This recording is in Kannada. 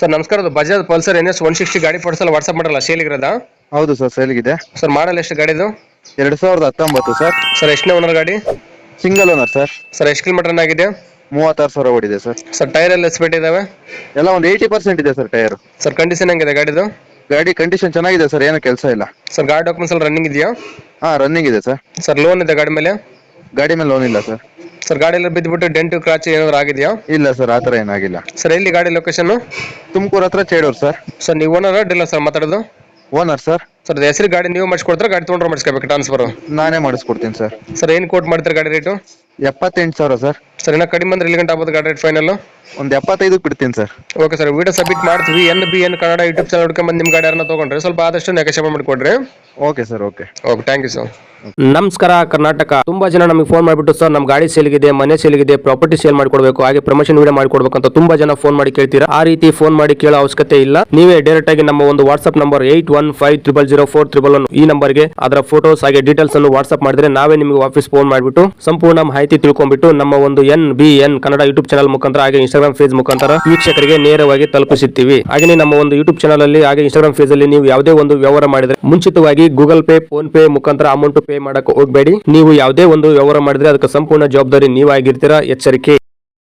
ಸರ್ ನಮಸ್ಕಾರ. ಅದು Bajaj Pulsar N S one sixty ಗಾಡಿ ಫೋಟೋಸಲ್ಲ ವಾಟ್ಸಪ್ ಮಾಡಲ್ಲ? ಸೇಲಿಗಿರೋದ ಹೌದು ಸರ್ ಸೇಲ್ಗಿದೆ ಸರ್ ಮಾಡಲ್ ಎಷ್ಟು ಗಾಡಿದು ಎರಡು ಸಾವಿರದ ಹತ್ತೊಂಬತ್ತು ಸರ್ ಸರ್ ಎಷ್ಟನೇ ಓನರ್ ಗಾಡಿ? ಸಿಂಗಲ್ ಓನರ್ ಸರ್ ಸರ್ ಎಷ್ಟು ಕಿಲೋಮೀಟರ್ ಆಗಿದೆ? ಮೂವತ್ತಾರು ಸಾವಿರ ಓಡಿದೆ ಸರ್ ಸರ್ ಟೈರ್ ಎಲ್ಲ ಎಸ್ಪೆಟ್ ಇದಾವೆ? ಎಲ್ಲ ಒಂದು ಏಯ್ಟಿ ಪರ್ಸೆಂಟ್ ಇದೆ ಸರ್ ಟೈರ್ ಸರ್ ಕಂಡೀಷನ್ ಹೆಂಗಿದೆ ಗಾಡಿದು? ಗಾಡಿ ಕಂಡೀಷನ್ ಚೆನ್ನಾಗಿದೆ ಸರ್ ಏನು ಕೆಲಸ ಇಲ್ಲ. ಸರ್ ಗಾಡಿ ಡಾಕ್ಯುಮೆಂಟ್ಸ್ ಎಲ್ಲ ರನ್ನಿಂಗ್ ಇದೆಯಾ? ಹಾಂ ರನ್ನಿಂಗ್ ಇದೆ ಸರ್ ಸರ್ ಲೋನ್ ಇದೆ ಗಾಡಿ ಮೇಲೆ? ಗಾಡಿ ಮೇಲೆ ಲೋನ್ ಇಲ್ಲ ಸರ್ ಸರ್ ಗಾಡಿ ಎಲ್ಲ ಬಿದ್ದುಬಿಟ್ಟು ಡೆಂಟು ಕ್ರಾಚ್ ಏನಾದ್ರು ಆಗಿದೆಯಾ? ಇಲ್ಲ ಸರ್ ಆತರ ಏನಾಗಿಲ್ಲ. ಸರ್ ಎಲ್ಲಿ ಗಾಡಿ ಲೊಕೇಶನ್ ತುಮಕೂರ್ ಹತ್ರ ಚೇಡೂರು ಸರ್. ಸರ್ ನೀವು ಓನರ್ ಡೀಲರ್ ಸರ್ ಮಾತಾಡೋದು? Owner sir. ಸರ್ ಹೆಸರು ಗಾಡಿ ನೀವು ಮಾಡಿಸ್ಕೊಡ್ತಾರೆ ಗಾಡಿ ತೊಗೊಂಡ್ರೆ ಮಾಡಿಸ್ಕೋಬೇಕು ಟ್ರಾನ್ಸ್ಫರ್? ನಾನೇ ಮಾಡಿಸ್ಕೊಡ್ತೀನಿ ಸರ್. ಸರ್ ಏನು ಕೋಟ್ ಮಾಡ್ತಾರೆ ಗಾಡಿ ರೇಟು ಎಪ್ಪತ್ತೆಂಟು ಸಾವಿರ ಸರ್. ಸರ್ ಇನ್ನ ಕಡಿಮೆ ಅಂದ್ರೆ ಎಲ್ಲಿ ಗಂಟೆ ಆಗ್ಬೋದು ಗಾಡಿ ರೇಟ್ ಫೈನಲ್ ಒಂದು ಎಪ್ಪತ್ತೈದಕ್ಕೆ ಬಿಡ್ತೀನಿ sir. Okay sir video submit ಮಾಡ್ತೀವಿ. N B N Kannada YouTube channel ಹುಡ್ಕೊಂಡ್ ನಿಮ್ಮ ಗಾಡಿ ಯಾರನ್ನ ತೊಗೊಂಡ್ರೆ ಸ್ವಲ್ಪ ಆದಷ್ಟು ನೆಗೋಷಿಯೇಟ್ ಮಾಡಿಕೊಡ್ರಿ. Okay sir okay okay thank you sir ನಮಸ್ಕಾರ ಕರ್ನಾಟಕ. ತುಂಬಾ ಜನ ನಮಗೆ ಫೋನ್ ಮಾಡಿಬಿಟ್ಟು ಸರ್ ನಮ್ಮ ಗಾಡಿ ಸೇಲ್ಗಿದೆ ಮನೆ ಸೇಲ್ಗಿದೆ ಪ್ರಾಪರ್ಟಿ ಸೇಲ್ ಮಾಡ್ಕೊಡ್ಬೇಕು ಹಾಗೆ ಪ್ರಮೋಷನ್ ವಿಡಿಯೋ ಮಾಡ್ಕೊಡ್ಬೇಕು ಅಂತ ತುಂಬಾ ಜನ ಫೋನ್ ಮಾಡಿ ಕೇಳ್ತೀರಾ? ಆ ರೀತಿ ಫೋನ್ ಮಾಡಿ ಕೇಳೋ ಅವಶ್ಯಕತೆ ಇಲ್ಲ. ನೀವೇ ಡೈರೆಕ್ಟ್ ಆಗಿ ನಮ್ಮ ಒಂದು WhatsApp number eight one five triple zero four triple one ಈ ನಂಬರ್ಗೆ ಅದರ ಫೋಟೋಸ್ ಹಾಗೆ ಡೀಟೇಲ್ಸ್ ಅನ್ನು ವಾಟ್ಸ್ಆಪ್ ಮಾಡಿದ್ರೆ ನಾವೇ ನಿಮಗೆ ವಾಪಸ್ ಫೋನ್ ಮಾಡಿಬಿಟ್ಟು ಸಂಪೂರ್ಣ ಮಾಹಿತಿ ತಿಳ್ಕೊಂಡ್ಬಿಟ್ಟು ನಮ್ಮ ಒಂದು N B N Kannada YouTube channel ಮುಖಾಂತರ ಹಾಗೆ ಇನ್ಸ್ಟಾಗ್ರಾಮ್ ಫೇಸ್ ಮುಖಾಂತರ ವೀಕ್ಷಕರಿಗೆ ನೇರವಾಗಿ ತಲುಪಿಸುತ್ತೀವಿ. ಹಾಗೆ ನಮ್ಮ ಒಂದು ಯೂಟ್ಯೂಬ್ ಚಾನಲ್ ಅಲ್ಲಿ ಹಾಗೆ ಇನ್ಸ್ಟಾಗ್ರಾಮ್ ಫೇಸ್ ಅಲ್ಲಿ ನೀವು ಯಾವುದೇ ಒಂದು ವ್ಯವಹಾರ ಮಾಡಿದ್ರೆ ಮುಂಚಿತವಾಗಿ ಗೂಗಲ್ ಪೇ ಫೋನ್ ಪೇ ಮುಖಾಂತರ ಅಮೌಂಟ್ ಪೇ ಮಾಡಕ್ಕೆ ಹೋಗಬೇಡಿ. ನೀವು ಯಾವುದೇ ಒಂದು ವ್ಯವಹಾರ ಮಾಡಿದ್ರೆ ಅದಕ್ಕೆ ಸಂಪೂರ್ಣ ಜವಾಬ್ದಾರಿ ನೀವಾಗಿರ್ತೀರಾ? ಎಚ್ಚರಿಕೆ.